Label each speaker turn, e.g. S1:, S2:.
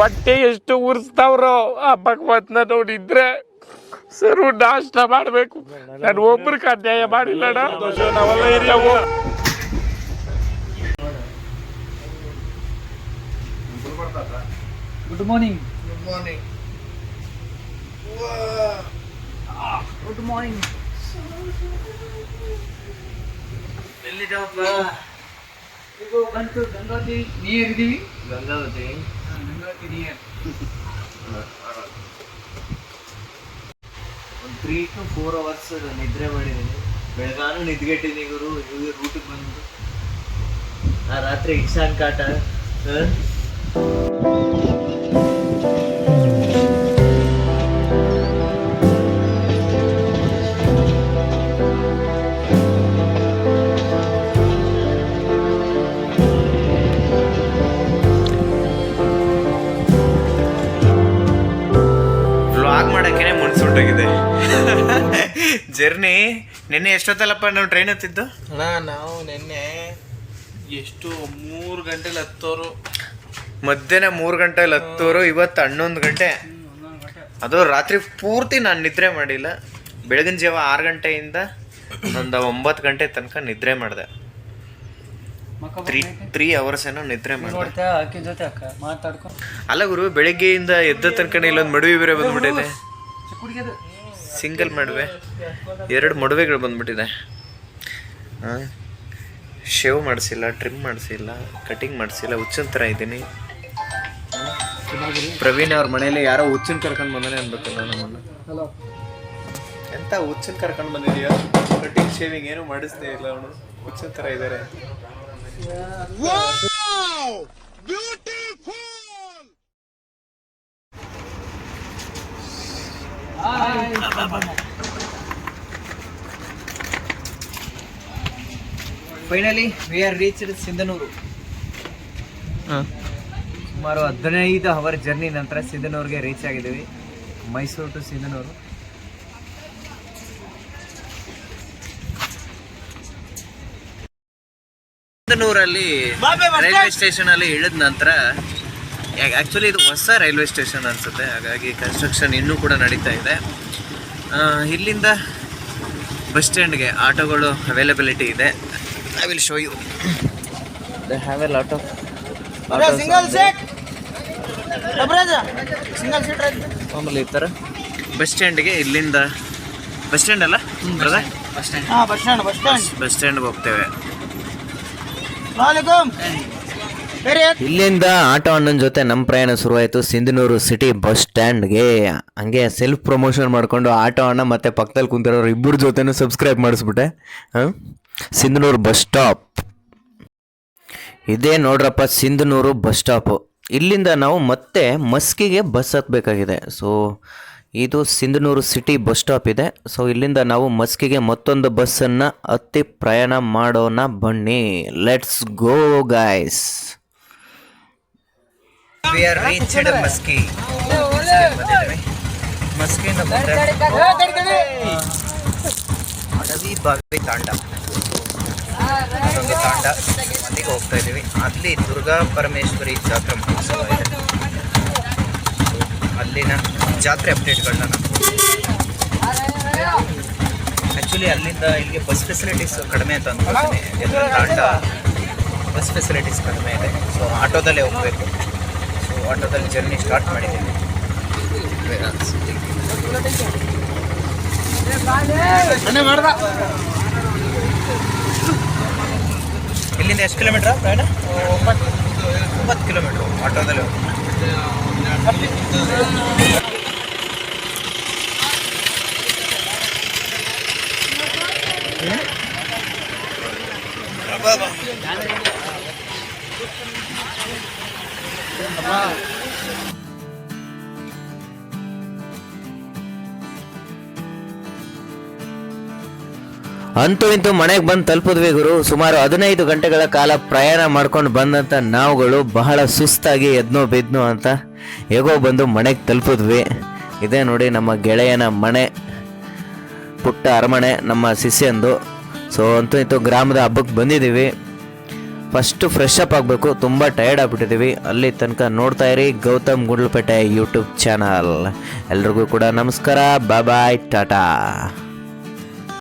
S1: ಹೊಟ್ಟೆ ಎಷ್ಟು ಉರ್ಸ್ತಾವ್ರೋ ಆ ಭಗವತ್ನ ನೋಡಿದ್ರೆ ಸರು ನಾಷ್ಟ ಮಾಡ್ಬೇಕು ನಾನು ಒಬ್ರಿಗೆ ಅನ್ಯಾಯ ಮಾಡಿಲ್ಲಣ್ಣ ನಾವೆಲ್ಲ ಇಲ್ಲ ಹೋಗ್
S2: good morning
S3: good morning
S2: good morning ಎಲ್ಲಿದ್ದಾವಪ್ಪ ಇದು ಬಂತು ಗಂಗಾವತಿ ನೀರ್ ಇದೀವಿ
S3: ಗಂಗಾವತಿ
S2: ಹಾ, ಗಂಗಾವತಿ ನೀರ್
S3: ಒಂದು ತ್ರೀ ಟು ಫೋರ್ ಅವರ್ಸ್ ನಿದ್ರೆ ಮಾಡಿದ್ದೀನಿ ಬೆಳಗಾನು ನಿದ್ಗೆಟ್ಟಿದ್ದೀನಿ ಗುರು. ಇವ್ರಿಗೆ ರೂಟಿಗೆ ಬಂದು. ಆ ರಾತ್ರಿ ಇಕ್ಷಾನ್ ಕಾಟ ಮುನ್ಸುಂಟಾಗಿದೆ ಜರ್ನಿ ನಿನ್ನೆ ಎಷ್ಟೊತ್ತಲ್ಲಪ್ಪ ನಾವು ಟ್ರೈನ್ ಹತ್ತಿದ್ದು?
S1: ಅಣ್ಣ ನಾವು ನಿನ್ನೆ ಎಷ್ಟು ಮೂರು ಗಂಟೆಲಿ ಹತ್ತೋರು.
S3: ಮಧ್ಯಾಹ್ನ ಮೂರು ಗಂಟೆಲಿ ಹತ್ತೋರು ಇವತ್ತು ಹನ್ನೊಂದು ಗಂಟೆ. ಅದು ರಾತ್ರಿ ಪೂರ್ತಿ ನಾನು ನಿದ್ರೆ ಮಾಡಿಲ್ಲ. ಬೆಳಗಿನ ಜಾವ ಆರು ಗಂಟೆಯಿಂದ ಒಂದು ಒಂಬತ್ತು ಗಂಟೆ ತನಕ ನಿದ್ರೆ ಮಾಡಿದೆ. ತ್ರೀ ತ್ರೀ ಅವರ್ಸ್ ಏನೋ ನಿದ್ರೆ ಮಾಡಿದೆ. ಅಲ್ಲ ಗುರು ಬೆಳಗ್ಗೆಯಿಂದ ಎದ್ದ ತನಕ ಇಲ್ಲೊಂದು ಮಡುವೆ ಬೇರೆ ಬಂದ್ಬಿಟ್ಟಿದೆ ಸಿಂಗಲ್ ಮಡುವೆ. ಎರಡು ಮಡುವೆಗಳು ಬಂದ್ಬಿಟ್ಟಿದೆ. ಹಾಂ ಶೇವ್ ಮಾಡಿಸಿಲ್ಲ ಟ್ರಿಮ್ ಮಾಡಿಸಿಲ್ಲ ಕಟಿಂಗ್ ಮಾಡಿಸಿಲ್ಲ ಹುಚ್ಚಿನ ಥರ ಇದ್ದೀನಿ. ಪ್ರವೀಣ್ ಅವ್ರ ಮನೇಲಿ ಯಾರೋ ಹುಚ್ಚನ್ ಕರ್ಕೊಂಡು ಬಂದಾನೆ ಅನ್ಬೇಕು ನಮ್ಮನ್ನು.
S2: ಹಲೋ
S3: ಎಂತ ಹುಚ್ಚನ್ ಕರ್ಕೊಂಡು ಬಂದಿದೆಯಾ? ಕಟಿಂಗ್ ಶೇವಿಂಗ್ ಏನು ಮಾಡಿಸ್ತೇ ಇಲ್ಲ ಅವನು. ಹುಚ್ಚಿನ ಥರ ಇದ್ದಾರೆ
S2: finally we are reached Sindhanur. ಸುಮಾರು ಹದಿನೈದು ಅವರ್ ಜರ್ನಿ ನಂತರ ಸಿಂಧನೂರಿಗೆ ರೀಚ್ ಆಗಿದ್ದೀವಿ. ಮೈಸೂರು ಟು ಸಿಂಧನೂರು.
S3: ಸಿಂಧನೂರಲ್ಲಿ ರೈಲ್ವೆ ಸ್ಟೇಷನ್. ಅಲ್ಲಿ ಇಳಿದ ನಂತರ ಆಕ್ಚುಲಿ ಇದು ಹೊಸ ರೈಲ್ವೆ ಸ್ಟೇಷನ್ ಅನ್ಸುತ್ತೆ. ಹಾಗಾಗಿ ಕನ್ಸ್ಟ್ರಕ್ಷನ್ ಇನ್ನೂ ಕೂಡ ನಡೀತಾ ಇದೆ. ಇಲ್ಲಿಂದ ಬಸ್ ಸ್ಟ್ಯಾಂಡ್ಗೆ ಆಟೋಗಳು ಅವೈಲಬಿಲಿಟಿ ಇದೆ. I will show you they have a lot of
S2: single seat
S3: single seat ಮಾಮೂಲಿ ಈ ಥರ ಬಸ್ ಸ್ಟ್ಯಾಂಡ್ಗೆ ಇಲ್ಲಿಂದ ಬಸ್ ಸ್ಟ್ಯಾಂಡ್ ಅಲ್ಲ?
S2: Bus
S4: stand bus stand. Bus stand
S3: bus ಸ್ಟ್ಯಾಂಡ್ಗೆ ಹೋಗ್ತೇವೆ. ಇಲ್ಲಿಂದ ಆಟೋ ಅಣ್ಣನ ಜೊತೆ ನಮ್ಮ ಪ್ರಯಾಣ ಶುರುವಾಯಿತು. ಸಿಂಧನೂರು ಸಿಟಿ ಬಸ್ ಸ್ಟ್ಯಾಂಡ್ಗೆ. ಹಂಗೆ ಸೆಲ್ಫ್ ಪ್ರಮೋಷನ್ ಮಾಡಿಕೊಂಡು ಆಟೋ ಅಣ್ಣ ಮತ್ತು ಪಕ್ಕದಲ್ಲಿ ಕುಂತಿರೋರು ಇಬ್ಬರ ಜೊತೆನೂ ಸಬ್ಸ್ಕ್ರೈಬ್ ಮಾಡಿಸ್ಬಿಟ್ಟೆ. ಹಾಂ ಸಿಂಧನೂರು ಬಸ್ ಸ್ಟಾಪ್ ಇದೇ ನೋಡ್ರಪ್ಪ, ಸಿಂಧನೂರು ಬಸ್ ಸ್ಟಾಪು ಇಲ್ಲಿಂದ ನಾವು ಮತ್ತೆ ಮಸ್ಕಿಗೆ ಬಸ್ ಹತ್ತಬೇಕಾಗಿದೆ ಸೊ ಇದು ಸಿಂಧನೂರು ಸಿಟಿ ಬಸ್ ಸ್ಟಾಪ್ ಇದೆ. ಸೊ ಇಲ್ಲಿಂದ ನಾವು ಮಸ್ಕಿಗೆ ಮತ್ತೊಂದು ಬಸ್ಸನ್ನು ಹತ್ತಿ ಪ್ರಯಾಣ ಮಾಡೋಣ ಬನ್ನಿ. Let's go guys we are reached Maski ಮಸ್ಕಿಯಿಂದ ಮುಂದೆ ಅಡವಿ ಬಾವಿ ತಾಂಡ. ಅದೊಂದು ತಾಂಡ ಅಲ್ಲಿಗೆ ಹೋಗ್ತಾ ಇದ್ದೀವಿ. ಅಲ್ಲಿ ದುರ್ಗಾ ಪರಮೇಶ್ವರಿ ಜಾತ್ರೆ ಮಹೋತ್ಸವ ಇದೆ. ಅಲ್ಲಿನ ಜಾತ್ರೆ ಅಪ್ಡೇಟ್ಗಳನ್ನ ನಾನು ಆ್ಯಕ್ಚುಲಿ ಅಲ್ಲಿಂದ ಇಲ್ಲಿಗೆ ಬಸ್ ಫೆಸಿಲಿಟೀಸ್ ಕಡಿಮೆ ಅಂತ ಅಂದ್ಕೊಳ್ತೀನಿ ಎಲ್ಲ ತಾಂಡ ಬಸ್ ಫೆಸಿಲಿಟೀಸ್ ಕಡಿಮೆ ಇದೆ. ಸೊ ಆಟೋದಲ್ಲೇ ಹೋಗಬೇಕು. ಆಟೋದಲ್ಲಿ ಜರ್ನಿ ಸ್ಟಾರ್ಟ್ ಮಾಡಿದ್ದೀನಿ. ಇಲ್ಲಿಂದ ಎಷ್ಟು ಕಿಲೋಮೀಟ್ರ್ ಪ್ರಯಾಣ ಒಂಬತ್ತು ಒಂಬತ್ತು ಕಿಲೋಮೀಟ್ರು ಆಟೋದಲ್ಲಿ ಹೋಗಿ ಅಂತೂ ಇಂತೂ ಮನೆಗೆ ಬಂದು ತಲುಪಿದ್ವಿ ಗುರು. ಸುಮಾರು ಹದಿನೈದು ಗಂಟೆಗಳ ಕಾಲ ಪ್ರಯಾಣ ಮಾಡ್ಕೊಂಡು ಬಂದಂಥ ನಾವುಗಳು ಬಹಳ ಸುಸ್ತಾಗಿ ಎದ್ನೋ ಬಿದ್ನೋ ಅಂತ ಹೇಗೋ ಬಂದು ಮನೆಗೆ ತಲುಪಿದ್ವಿ. ಇದೇ ನೋಡಿ ನಮ್ಮ ಗೆಳೆಯನ ಮನೆ, ಪುಟ್ಟ ಅರಮನೆ, ನಮ್ಮ ಸಿಸ್ಯಂದು ಸೊ ಅಂತೂ ಇಂತೂ ಗ್ರಾಮದ ಹಬ್ಬಕ್ಕೆ ಬಂದಿದ್ದೀವಿ. ಫಸ್ಟು ಫ್ರೆಶ್ ಅಪ್ ಆಗಬೇಕು. ತುಂಬ ಟಯರ್ಡ್ ಆಗ್ಬಿಟ್ಟಿದ್ದೀವಿ ಅಲ್ಲಿ ತನಕ ನೋಡ್ತಾ ಇರಿ ಗೌತಮ್ ಗುಂಡ್ಲುಪೇಟೆ ಯೂಟ್ಯೂಬ್ ಚಾನಲ್ ಎಲ್ರಿಗೂ ಕೂಡ ನಮಸ್ಕಾರ. ಬಾಯ್ ಟಾಟಾ